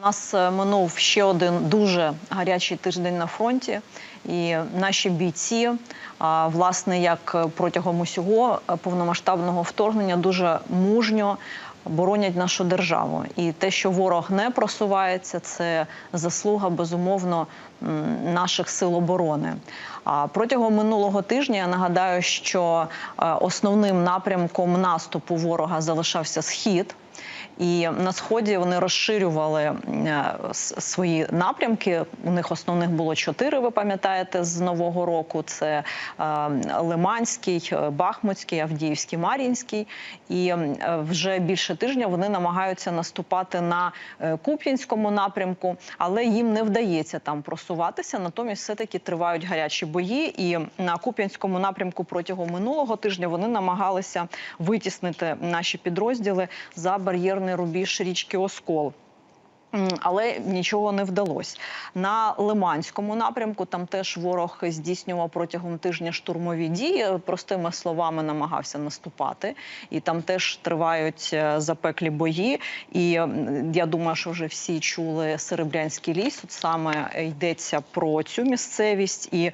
У нас е, минув ще один дуже гарячий тиждень на фронті, і наші бійці, власне, як протягом усього е, повномасштабного вторгнення, дуже мужньо боронять нашу державу. І те, що ворог не просувається, це заслуга безумовно наших сил оборони. А протягом минулого тижня я нагадаю, що е, основним напрямком наступу ворога залишався схід. І на сході вони розширювали е, свої напрямки. У них основних було чотири. Ви пам'ятаєте з нового року: це е, Лиманський, е, Бахмутський, Авдіївський, Мар'їнський. І вже більше тижня вони намагаються наступати на Куп'янському напрямку, але їм не вдається там просуватися. Натомість, все таки тривають гарячі бої. І на Куп'янському напрямку протягом минулого тижня вони намагалися витіснити наші підрозділи за бар'єрний рубіж річки Оскол. Але нічого не вдалося. На Лиманському напрямку там теж ворог здійснював протягом тижня штурмові дії. Простими словами, намагався наступати, і там теж тривають е, запеклі бої. І я думаю, що вже всі чули Серебрянський ліс. От саме йдеться про цю місцевість, і е,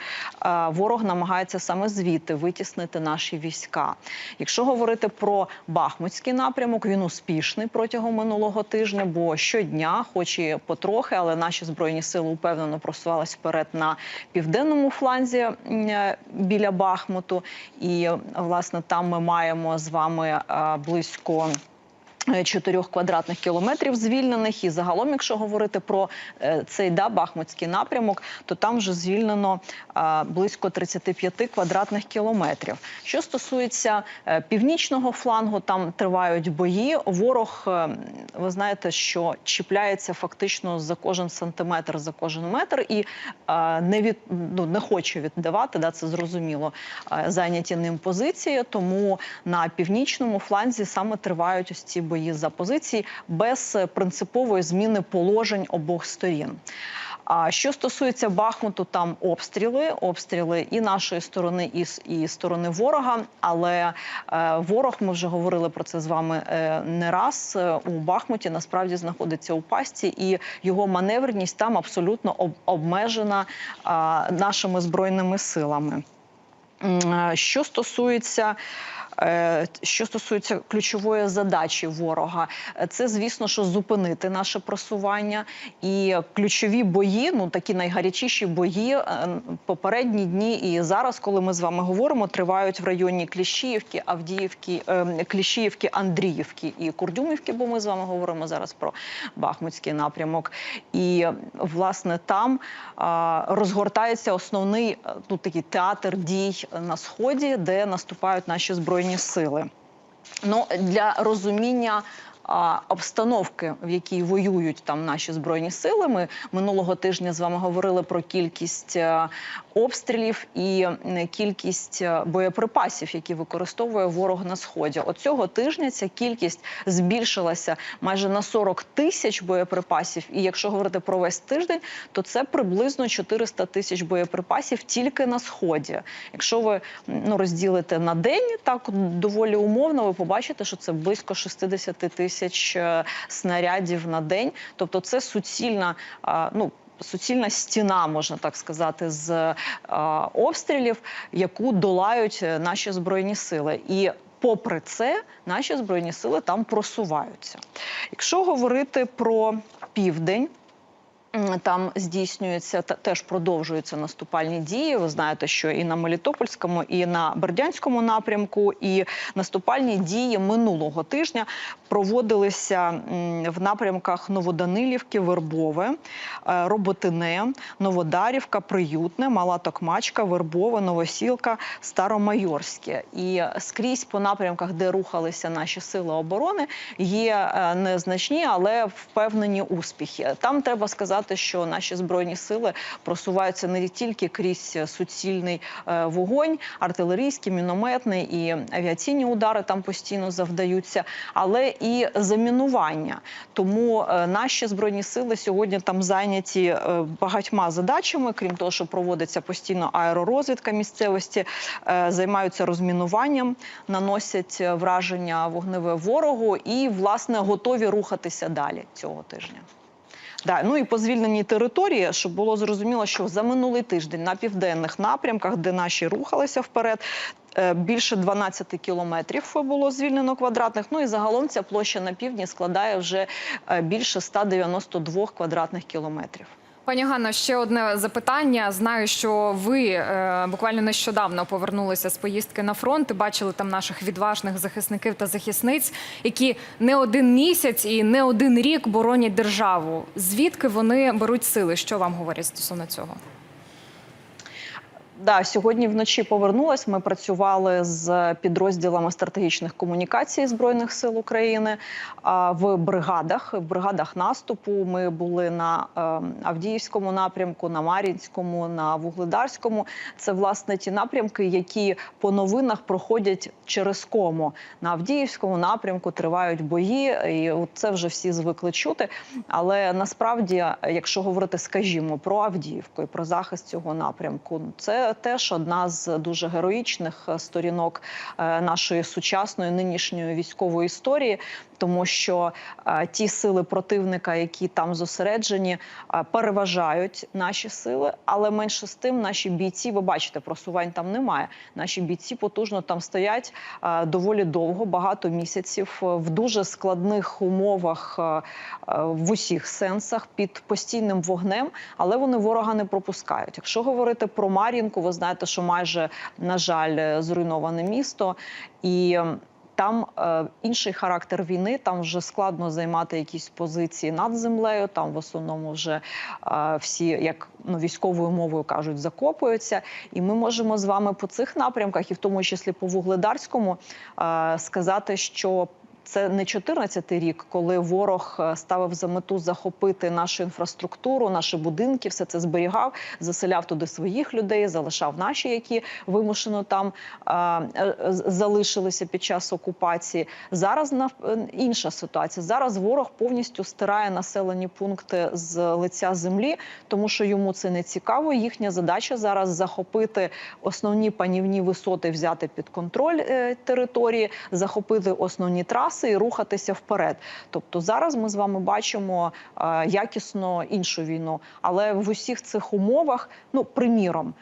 ворог намагається саме звідти витіснити наші війська. Якщо говорити про Бахмутський напрямок, він успішний протягом минулого тижня, бо щодня, хоч і потрохи, але наші збройні сили упевнено просувалися вперед на південному фланзі е, біля Бахмуту. І власне там ми маємо з вами е, близько. Е, Чотирьох квадратних кілометрів звільнених, і загалом, якщо говорити про е, цей да, Бахмутський напрямок, то там вже звільнено а, близько 35 квадратних кілометрів. Що стосується е, північного флангу, там тривають бої. Ворог, е, ви знаєте, що чіпляється фактично за кожен сантиметр, за кожен метр, і е, не від ну не хоче віддавати. Да, це зрозуміло. е, Зайняті ним позиції. Тому на північному фланзі саме тривають ось ці бої за позиції без е, принципової зміни положень обох сторін. А що стосується Бахмуту, там обстріли, обстріли і нашої сторони, і, і сторони ворога. Але е, ворог, ми вже говорили про це з вами е, не раз. е, у Бахмуті насправді знаходиться у пастці, і його маневреність там абсолютно об, обмежена е, нашими збройними силами. Е, Що стосується що стосується ключової задачі ворога, е, це звісно, що зупинити наше просування і ключові бої, ну такі найгарячіші бої, е, попередні дні і зараз, коли ми з вами говоримо, тривають в районі Кліщіївки, Авдіївки, е, Кліщіївки, Андріївки і Курдюмівки, бо ми з вами говоримо зараз про Бахмутський напрямок. І власне там розгортається основний е, ну, такий театр дій на сході, де наступають наші збройні сили. Ну для розуміння. А, Обстановки, в якій воюють там наші збройні сили. Ми минулого тижня з вами говорили про кількість е, обстрілів і кількість е, боєприпасів, які використовує ворог на сході. От цього тижня ця кількість збільшилася майже на 40 тисяч боєприпасів. І якщо говорити про весь тиждень, то це приблизно 400 тисяч боєприпасів тільки на сході. Якщо ви ну, розділите на день, так доволі умовно, ви побачите, що це близько 60 тисяч е, снарядів на день. Тобто, це суцільна ну. Суцільна стіна, можна так сказати, з е, обстрілів, яку долають е, наші збройні сили, і попри це, наші збройні сили там просуваються. Якщо говорити про південь. Там здійснюються та теж продовжуються наступальні дії. Ви знаєте, що і на Мелітопольському, і на Бердянському напрямку, і наступальні дії минулого тижня проводилися в напрямках Новоданилівки, Вербове, е, Роботине, Новодарівка, Приютне, Мала Токмачка, Вербове, Новосілка, Старомайорське. І скрізь по напрямках, де рухалися наші сили оборони, є е, незначні, але впевнені успіхи. Там треба сказати, що наші збройні сили просуваються не тільки крізь суцільний е, вогонь, артилерійський, мінометний і авіаційні удари там постійно завдаються, але і замінування. Тому е, наші збройні сили сьогодні там зайняті е, багатьма задачами, крім того, що проводиться постійно аеророзвідка місцевості, е, займаються розмінуванням, наносять враження вогневе ворогу і власне готові рухатися далі цього тижня. Да, ну і по звільненій території, щоб було зрозуміло, що за минулий тиждень на південних напрямках, де наші рухалися вперед, е, більше 12 кілометрів було звільнено квадратних. Ну і загалом ця площа на півдні складає вже е, більше 192 квадратних кілометрів. Пані Ганно, ще одне запитання. Знаю, що ви е, буквально нещодавно повернулися з поїздки на фронт і бачили там наших відважних захисників та захисниць, які не один місяць і не один рік боронять державу. Звідки вони беруть сили? Що вам говорять стосовно цього? Да, сьогодні вночі повернулась. Ми працювали з підрозділами стратегічних комунікацій збройних сил України в бригадах. В бригадах наступу ми були на е, Авдіївському напрямку, на Мар'їнському, на Вугледарському. Це власне ті напрямки, які по новинах проходять через кому. На Авдіївському напрямку тривають бої, і це вже всі звикли чути. Але насправді, якщо говорити, скажімо, про Авдіївку і про захист цього напрямку, це теж одна з дуже героїчних е, сторінок е, нашої сучасної нинішньої військової історії, тому що е, ті сили противника, які там зосереджені, переважають наші сили, але менше з тим, наші бійці, ви бачите, просувань там немає. Наші бійці потужно там стоять доволі довго, багато місяців в дуже складних умовах в усіх сенсах під постійним вогнем, але вони ворога не пропускають. Якщо говорити про Мар'їнку, ви знаєте, що майже на жаль е, зруйноване місто і. Там е, інший характер війни, там вже складно займати якісь позиції над землею. Там в основному вже е, всі, як ну, військовою мовою кажуть, закопуються. І ми можемо з вами по цих напрямках, і в тому числі по Вугледарському, е, сказати, що це не 14-й рік, коли ворог е, ставив за мету захопити нашу інфраструктуру, наші будинки, все це зберігав, заселяв туди своїх людей, залишав наші, які вимушено там е, е, залишилися під час окупації. Зараз нав- е, інша ситуація. Зараз ворог повністю стирає населені пункти з лиця землі, тому що йому це не цікаво. Їхня задача зараз захопити основні панівні висоти, взяти під контроль е, території, захопити основні траси і рухатися вперед. Тобто зараз ми з вами бачимо е, якісно іншу війну, але в усіх цих умовах, ну приміром.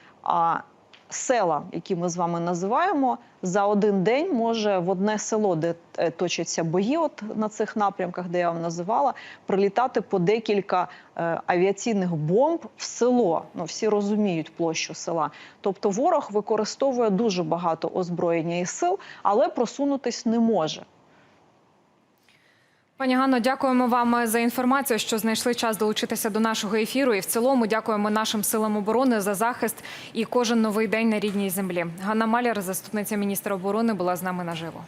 Села, які ми з вами називаємо, за один день може в одне село, де е, точаться бої, от на цих напрямках, де я вам називала, прилітати по декілька е, авіаційних бомб в село. Ну всі розуміють площу села. Тобто ворог використовує дуже багато озброєння і сил, але просунутись не може. Пані Ганно, дякуємо вам за інформацію, що знайшли час долучитися до нашого ефіру. І в цілому дякуємо нашим силам оборони за захист і кожен новий день на рідній землі. Ганна Маляр, заступниця міністра оборони, була з нами наживо.